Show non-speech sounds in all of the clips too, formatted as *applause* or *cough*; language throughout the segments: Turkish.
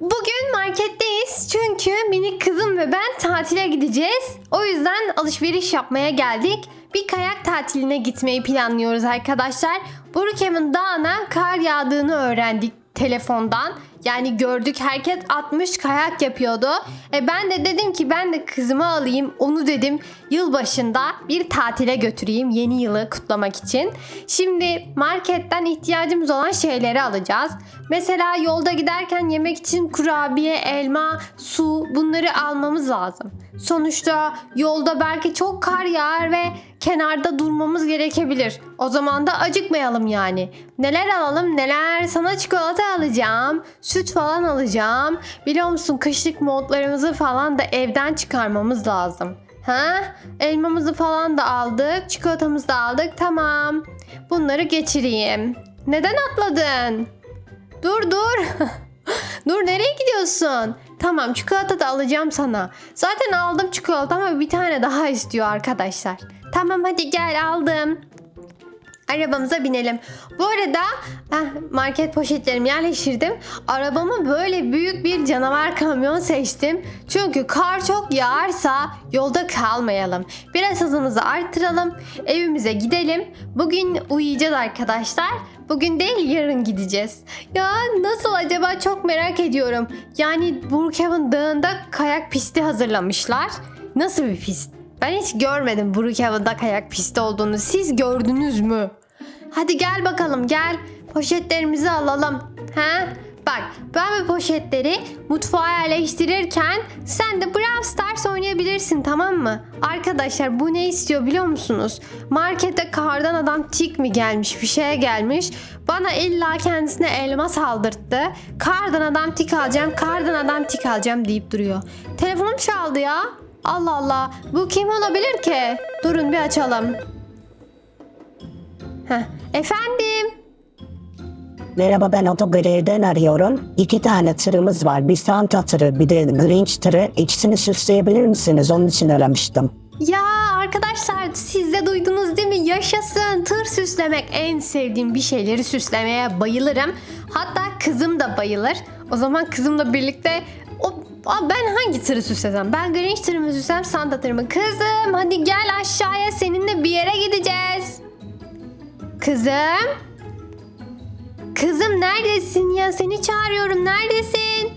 Bugün marketteyiz çünkü minik kızım ve ben tatile gideceğiz. O yüzden alışveriş yapmaya geldik. Bir kayak tatiline gitmeyi planlıyoruz arkadaşlar. Brookhaven Dağı'na kar yağdığını öğrendik telefondan. Yani gördük herkes 60 kayak yapıyordu. E ben de dedim ki ben de kızımı alayım. Onu dedim yılbaşında bir tatile götüreyim yeni yılı kutlamak için. Şimdi marketten ihtiyacımız olan şeyleri alacağız. Mesela yolda giderken yemek için kurabiye, elma, su bunları almamız lazım. Sonuçta yolda belki çok kar yağar ve kenarda durmamız gerekebilir. O zaman da acıkmayalım yani. Neler alalım neler? Sana çikolata alacağım. Süt falan alacağım. Biliyor musun kışlık montlarımızı falan da evden çıkarmamız lazım. Ha? Elmamızı falan da aldık. Çikolatamızı da aldık. Tamam. Bunları geçireyim. Neden atladın? Dur dur. *laughs* dur nereye gidiyorsun? Tamam çikolata da alacağım sana. Zaten aldım çikolata ama bir tane daha istiyor arkadaşlar. Tamam hadi gel aldım. Arabamıza binelim. Bu arada eh, market poşetlerimi yerleştirdim. Arabamı böyle büyük bir canavar kamyon seçtim. Çünkü kar çok yağarsa yolda kalmayalım. Biraz hızımızı arttıralım. Evimize gidelim. Bugün uyuyacağız arkadaşlar. Bugün değil yarın gideceğiz. Ya nasıl acaba çok merak ediyorum. Yani Brookhaven Dağı'nda kayak pisti hazırlamışlar. Nasıl bir pist? Ben hiç görmedim Brookhaven'da kayak pisti olduğunu. Siz gördünüz mü? Hadi gel bakalım gel. Poşetlerimizi alalım. Ha? Bak ben bu poşetleri mutfağa yerleştirirken sen de Brawl Stars oynayabilirsin tamam mı? Arkadaşlar bu ne istiyor biliyor musunuz? Markete kardan adam tik mi gelmiş bir şeye gelmiş. Bana illa kendisine elma saldırttı. Kardan adam tik alacağım, kardan adam tik alacağım deyip duruyor. Telefonum çaldı ya. Allah Allah. Bu kim olabilir ki? Durun bir açalım. Heh. Efendim? Merhaba ben otogariden arıyorum. İki tane tırımız var. Bir Santa tırı bir de Grinch tırı. İkisini süsleyebilir misiniz? Onun için aramıştım. Ya arkadaşlar siz de duydunuz değil mi? Yaşasın. Tır süslemek en sevdiğim bir şeyleri süslemeye bayılırım. Hatta kızım da bayılır. O zaman kızımla birlikte o Aa, ben hangi tırı süslesem? Ben Grinch tırımı süslesem Santa tırımı. Kızım hadi gel aşağıya seninle bir yere gideceğiz. Kızım? Kızım neredesin ya? Seni çağırıyorum. Neredesin?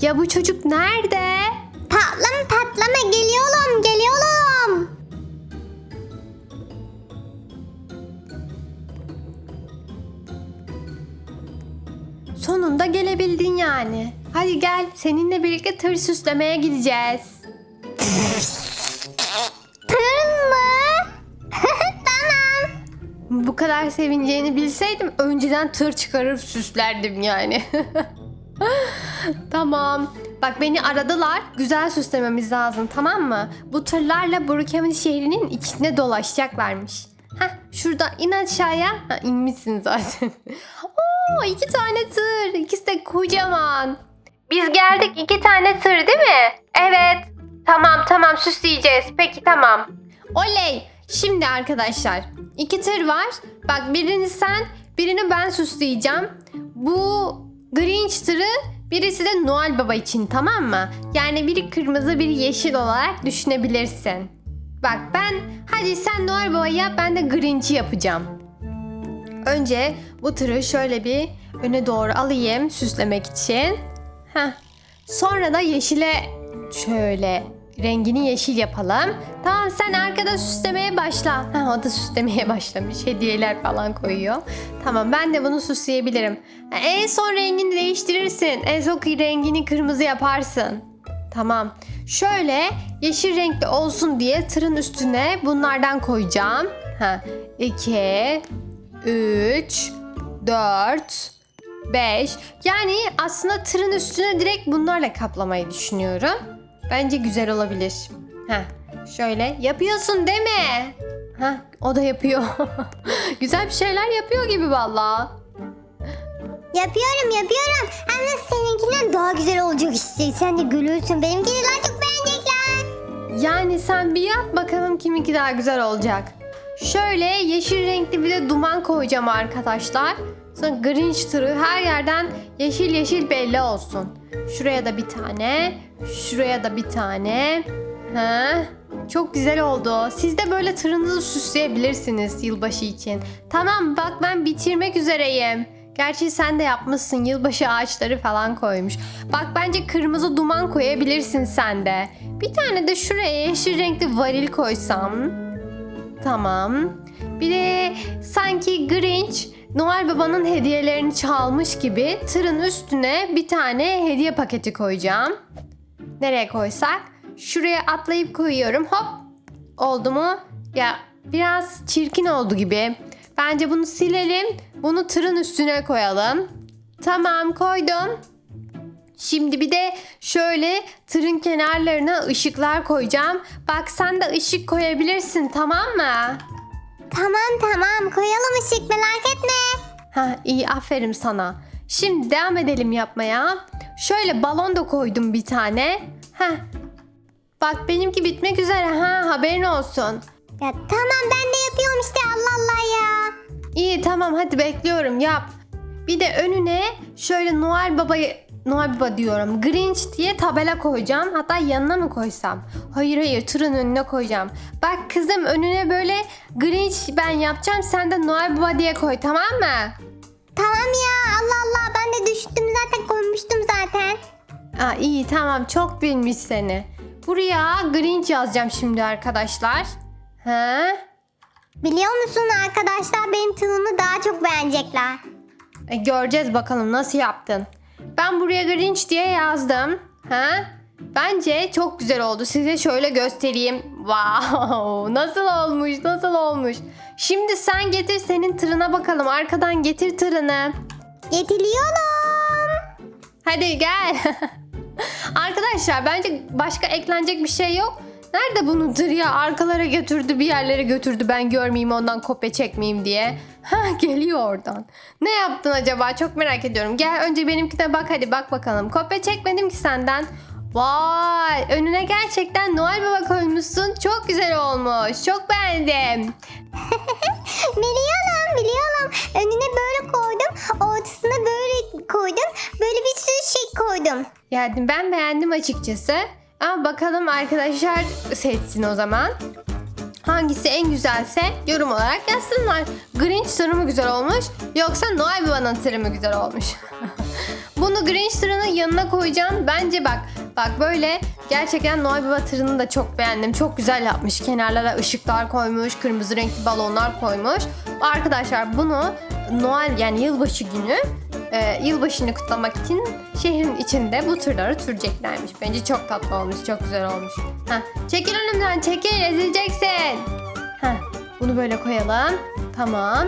Ya bu çocuk nerede? Patlama patlama geliyorum geliyorum. Sonunda gelebildin yani. Hadi gel seninle birlikte tır süslemeye gideceğiz. *laughs* kadar sevineceğini bilseydim önceden tır çıkarır süslerdim yani. *laughs* tamam. Bak beni aradılar. Güzel süslememiz lazım tamam mı? Bu tırlarla Brookhaven şehrinin içinde dolaşacaklarmış. Heh şurada in aşağıya. Ha, inmişsin zaten. *laughs* Oo iki tane tır. İkisi de kocaman. Biz geldik iki tane tır değil mi? Evet. Tamam tamam süsleyeceğiz. Peki tamam. Oley. Şimdi arkadaşlar iki tır var. Bak birini sen birini ben süsleyeceğim. Bu Grinch tırı birisi de Noel Baba için tamam mı? Yani biri kırmızı biri yeşil olarak düşünebilirsin. Bak ben hadi sen Noel Baba yap ben de Grinch'i yapacağım. Önce bu tırı şöyle bir öne doğru alayım süslemek için. Heh. Sonra da yeşile şöyle rengini yeşil yapalım. Tamam sen arkada süslemeye başla. Ha, o da süslemeye *laughs* başlamış. Hediyeler falan koyuyor. Tamam ben de bunu süsleyebilirim. En son rengini değiştirirsin. En son rengini kırmızı yaparsın. Tamam. Şöyle yeşil renkli olsun diye tırın üstüne bunlardan koyacağım. Ha, 2 3 4 5 Yani aslında tırın üstüne direkt bunlarla kaplamayı düşünüyorum. Bence güzel olabilir. Ha, şöyle yapıyorsun değil mi? Ha, o da yapıyor. *laughs* güzel bir şeyler yapıyor gibi vallahi. Yapıyorum yapıyorum. Hem de seninkinden daha güzel olacak işte. Sen de gülürsün. Benimkini daha çok beğenecekler. Yani sen bir yap bakalım kiminki daha güzel olacak. Şöyle yeşil renkli bir de duman koyacağım arkadaşlar. Sonra Grinch tırı her yerden yeşil yeşil belli olsun. Şuraya da bir tane. Şuraya da bir tane. Ha? Çok güzel oldu. Siz de böyle tırınızı süsleyebilirsiniz yılbaşı için. Tamam bak ben bitirmek üzereyim. Gerçi sen de yapmışsın yılbaşı ağaçları falan koymuş. Bak bence kırmızı duman koyabilirsin sen de. Bir tane de şuraya yeşil renkli varil koysam. Tamam. Bir de sanki Grinch Noel Baba'nın hediyelerini çalmış gibi tırın üstüne bir tane hediye paketi koyacağım. Nereye koysak? Şuraya atlayıp koyuyorum. Hop. Oldu mu? Ya biraz çirkin oldu gibi. Bence bunu silelim. Bunu tırın üstüne koyalım. Tamam koydum. Şimdi bir de şöyle tırın kenarlarına ışıklar koyacağım. Bak sen de ışık koyabilirsin tamam mı? Tamam tamam koyalım ışık merak etme. Ha iyi aferin sana. Şimdi devam edelim yapmaya. Şöyle balon da koydum bir tane. Ha. Bak benimki bitmek üzere ha haberin olsun. Ya tamam ben de yapıyorum işte Allah Allah ya. İyi tamam hadi bekliyorum yap. Bir de önüne şöyle Noel Baba'yı Noel Baba diyorum. Grinch diye tabela koyacağım. Hatta yanına mı koysam? Hayır hayır tırın önüne koyacağım. Bak kızım önüne böyle Grinch ben yapacağım. Sen de Noel Baba diye koy tamam mı? Tamam ya Allah Allah ben de düştüm zaten koymuştum zaten. Aa, iyi tamam çok bilmiş seni. Buraya Grinch yazacağım şimdi arkadaşlar. Ha? Biliyor musun arkadaşlar benim tığımı daha çok beğenecekler. E, göreceğiz bakalım nasıl yaptın. Ben buraya Grinch diye yazdım. Ha? Bence çok güzel oldu. Size şöyle göstereyim. Wow! *laughs* Nasıl olmuş? Nasıl olmuş? Şimdi sen getir senin tırına bakalım. Arkadan getir tırını. Getiriyorum. Hadi gel. *laughs* Arkadaşlar bence başka eklenecek bir şey yok. Nerede bunun tır ya? Arkalara götürdü bir yerlere götürdü. Ben görmeyeyim ondan kopya çekmeyeyim diye. Ha geliyor oradan. Ne yaptın acaba? Çok merak ediyorum. Gel önce benimkine bak hadi bak bakalım. Kopya çekmedim ki senden. Vay önüne gerçekten Noel Baba koymuşsun. Çok güzel olmuş. Çok beğendim. *laughs* biliyorum biliyorum. Önüne böyle koydum. Ortasına böyle koydum. Böyle bir sürü şey koydum. Yani ben beğendim açıkçası. Ama bakalım arkadaşlar seçsin o zaman. Hangisi en güzelse yorum olarak yazsınlar. Grinch tırı mı güzel olmuş yoksa Noel Baba'nın tırı mı güzel olmuş? *laughs* Bunu Grinch tırının yanına koyacağım. Bence bak bak böyle gerçekten Noel Baba tırını da çok beğendim. Çok güzel yapmış. Kenarlara ışıklar koymuş. Kırmızı renkli balonlar koymuş. Arkadaşlar bunu Noel yani yılbaşı günü e, yılbaşını kutlamak için şehrin içinde bu tırları süreceklermiş. Bence çok tatlı olmuş, çok güzel olmuş. Heh, çekil önümden, çekil, ezileceksin. Heh, bunu böyle koyalım. Tamam.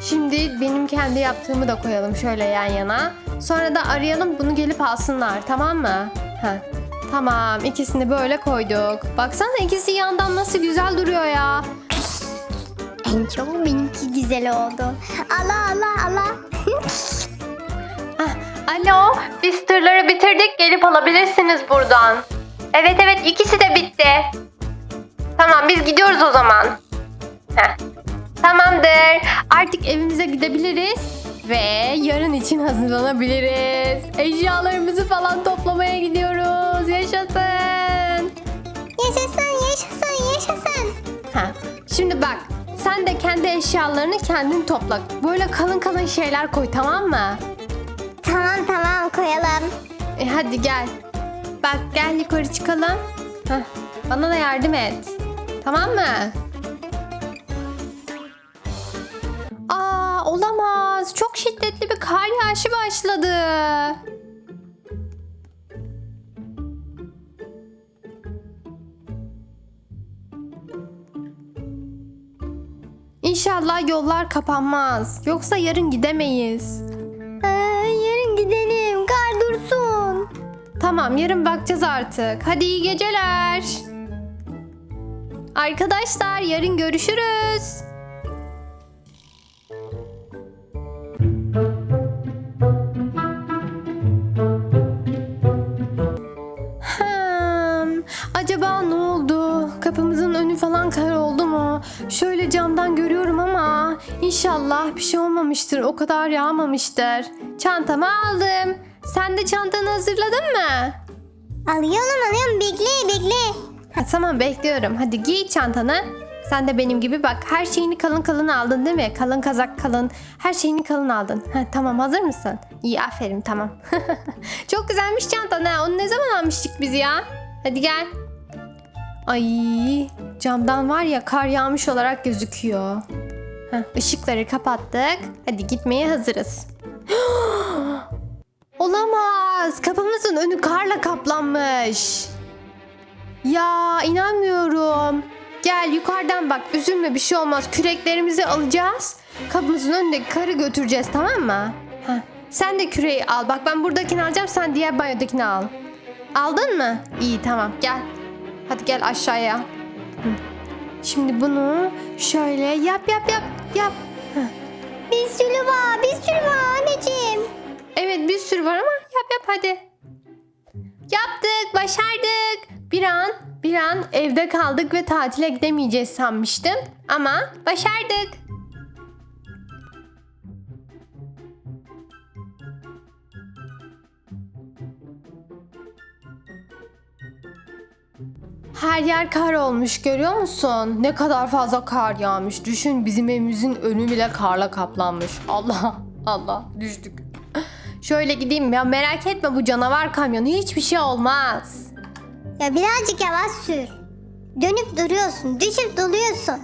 Şimdi benim kendi yaptığımı da koyalım şöyle yan yana. Sonra da arayalım bunu gelip alsınlar tamam mı? Heh. Tamam ikisini böyle koyduk. Baksana ikisi yandan nasıl güzel duruyor ya. En çok benimki güzel oldu. Allah Allah Allah. Alo, biz tırları bitirdik. Gelip alabilirsiniz buradan. Evet evet ikisi de bitti. Tamam biz gidiyoruz o zaman. Heh. Tamamdır. Artık evimize gidebiliriz. Ve yarın için hazırlanabiliriz. Eşyalarımızı falan toplamaya gidiyoruz. Yaşasın. yaşasın yaşasın yaşasın. Ha, şimdi bak sen de kendi eşyalarını kendin topla. Böyle kalın kalın şeyler koy tamam mı? Tamam tamam koyalım. E hadi gel. Bak gel yukarı çıkalım. Heh, bana da yardım et. Tamam mı? Aa olamaz. Çok şiddetli bir kar yağışı başladı. İnşallah yollar kapanmaz. Yoksa yarın gidemeyiz. Tamam yarın bakacağız artık. Hadi iyi geceler. Arkadaşlar yarın görüşürüz. Hmm, acaba ne oldu? Kapımızın önü falan kar oldu mu? Şöyle camdan görüyorum ama inşallah bir şey olmamıştır. O kadar yağmamıştır. Çantamı aldım. Sen de çantanı hazırladın mı? Alıyorum alıyorum bekle bekle. Ha, tamam bekliyorum. Hadi giy çantanı. Sen de benim gibi bak her şeyini kalın kalın aldın değil mi? Kalın kazak kalın. Her şeyini kalın aldın. Ha, tamam hazır mısın? İyi aferin tamam. *laughs* Çok güzelmiş çantan ha. Onu ne zaman almıştık biz ya? Hadi gel. Ay camdan var ya kar yağmış olarak gözüküyor. Heh, ışıkları kapattık. Hadi gitmeye hazırız. *gasps* Olamaz. Kapımızın önü karla kaplanmış. Ya inanmıyorum. Gel yukarıdan bak üzülme bir şey olmaz. Küreklerimizi alacağız. Kapımızın önündeki karı götüreceğiz tamam mı? Heh. Sen de küreği al. Bak ben buradakini alacağım sen diğer banyodakini al. Aldın mı? İyi tamam gel. Hadi gel aşağıya. Hı. Şimdi bunu şöyle yap yap yap yap. Bir sürü var bir sürü var anneciğim. Evet bir sürü var ama hadi. Yaptık, başardık. Bir an, bir an evde kaldık ve tatile gidemeyeceğiz sanmıştım. Ama başardık. Her yer kar olmuş görüyor musun? Ne kadar fazla kar yağmış. Düşün bizim evimizin önü bile karla kaplanmış. Allah Allah düştük. Şöyle gideyim ya merak etme bu canavar kamyonu hiçbir şey olmaz. Ya birazcık yavaş sür. Dönüp duruyorsun düşüp doluyorsun.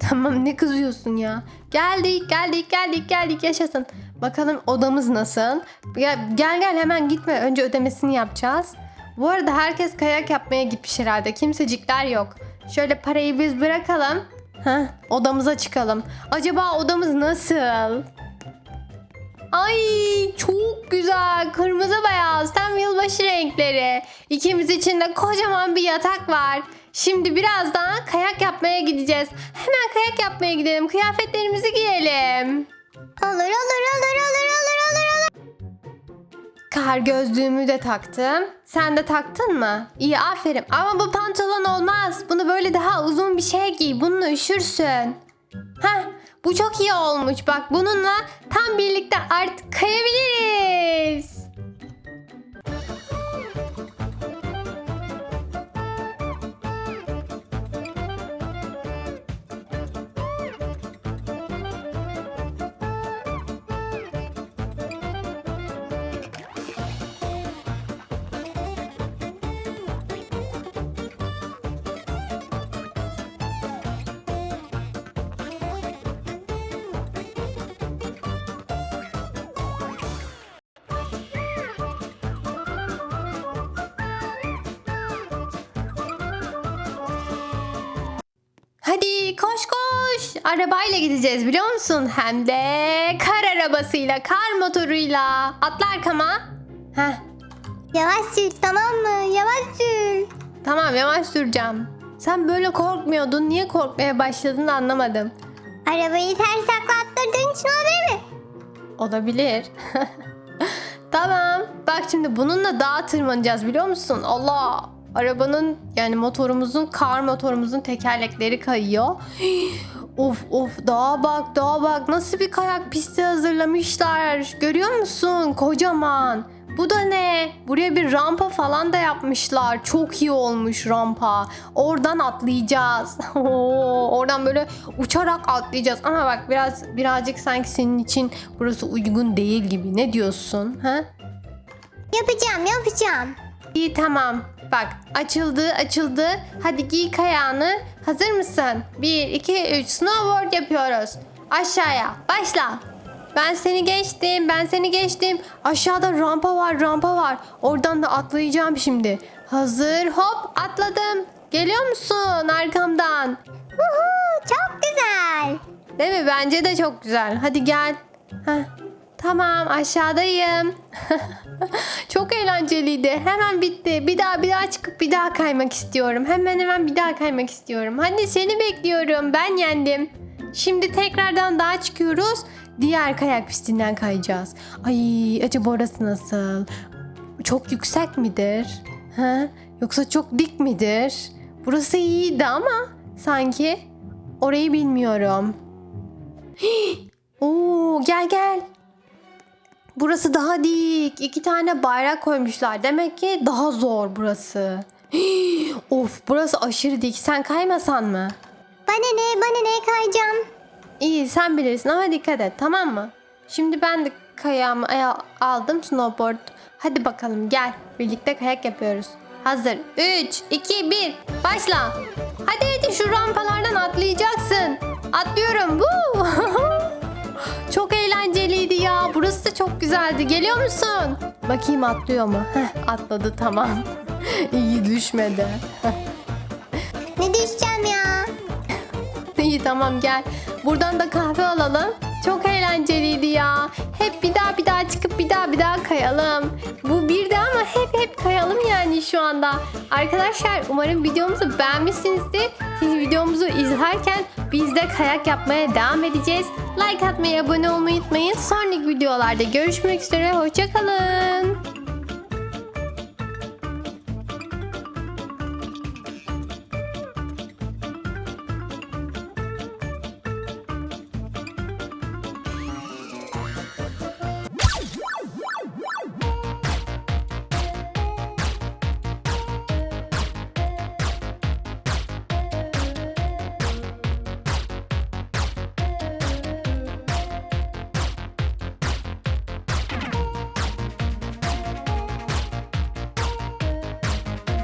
Tamam ne kızıyorsun ya? Geldik geldik geldik geldik yaşasın. Bakalım odamız nasıl? Ya, gel gel hemen gitme önce ödemesini yapacağız. Bu arada herkes kayak yapmaya gitmiş herhalde. Kimsecikler yok. Şöyle parayı biz bırakalım. Heh, odamıza çıkalım. Acaba odamız nasıl? Ay çok güzel. Kırmızı beyaz. Tam yılbaşı renkleri. İkimiz için de kocaman bir yatak var. Şimdi birazdan kayak yapmaya gideceğiz. Hemen kayak yapmaya gidelim. Kıyafetlerimizi giyelim. Olur olur olur olur olur olur olur. Kar gözlüğümü de taktım. Sen de taktın mı? İyi aferin. Ama bu pantolon olmaz. Bunu böyle daha uzun bir şey giy. Bununla üşürsün. Heh, bu çok iyi olmuş. Bak bununla tam birlikte artık kayabiliriz. Hadi koş koş. Arabayla gideceğiz biliyor musun? Hem de kar arabasıyla, kar motoruyla. Atla arkama. Heh, Yavaş sür tamam mı? Yavaş sür. tamam yavaş süreceğim. Sen böyle korkmuyordun. Niye korkmaya başladın anlamadım. Arabayı ters takla attırdığın için olabilir mi? Olabilir. *laughs* tamam. Bak şimdi bununla dağa tırmanacağız biliyor musun? Allah. Arabanın yani motorumuzun, kar motorumuzun tekerlekleri kayıyor. *gasps* of of dağa bak dağa bak nasıl bir kayak pisti hazırlamışlar. Görüyor musun? Kocaman. Bu da ne? Buraya bir rampa falan da yapmışlar. Çok iyi olmuş rampa. Oradan atlayacağız. *laughs* Oo, Oradan böyle uçarak atlayacağız. Ama bak biraz birazcık sanki senin için burası uygun değil gibi. Ne diyorsun? Ha? Yapacağım yapacağım. İyi tamam. Bak açıldı açıldı. Hadi giy kayağını. Hazır mısın? 1, 2, 3 snowboard yapıyoruz. Aşağıya başla. Ben seni geçtim ben seni geçtim. Aşağıda rampa var rampa var. Oradan da atlayacağım şimdi. Hazır hop atladım. Geliyor musun arkamdan? Uhu, çok güzel. Değil mi? Bence de çok güzel. Hadi gel. Heh. Tamam aşağıdayım. *laughs* çok eğlenceliydi. Hemen bitti. Bir daha bir daha çıkıp bir daha kaymak istiyorum. Hemen hemen bir daha kaymak istiyorum. Hadi seni bekliyorum. Ben yendim. Şimdi tekrardan daha çıkıyoruz. Diğer kayak pistinden kayacağız. Ay acaba orası nasıl? Çok yüksek midir? Ha? Yoksa çok dik midir? Burası iyiydi ama sanki orayı bilmiyorum. *gasps* Oo, gel gel. Burası daha dik. İki tane bayrak koymuşlar. Demek ki daha zor burası. *gasps* of burası aşırı dik. Sen kaymasan mı? Bana ne bana ne kayacağım. İyi sen bilirsin ama dikkat et tamam mı? Şimdi ben de kayağımı aya- aldım snowboard. Hadi bakalım gel. Birlikte kayak yapıyoruz. Hazır. 3, 2, 1. Başla. Hadi hadi şu rampalardan atlayacaksın. Atlıyorum. Woo! *laughs* çok eğlenceliydi ya. Burası da çok güzeldi. Geliyor musun? Bakayım atlıyor mu? Heh, atladı tamam. *laughs* İyi düşmedi. *laughs* Ne düşeceğim ya? İyi tamam gel. Buradan da kahve alalım. Çok eğlenceliydi ya. Hep bir daha bir daha çıkıp bir daha bir daha kayalım. Bu bir de ama hep hep kayalım yani şu anda. Arkadaşlar umarım videomuzu beğenmişsinizdir. Siz videomuzu izlerken biz de kayak yapmaya devam edeceğiz. Like atmayı, abone olmayı unutmayın. Sonraki videolarda görüşmek üzere. Hoşçakalın.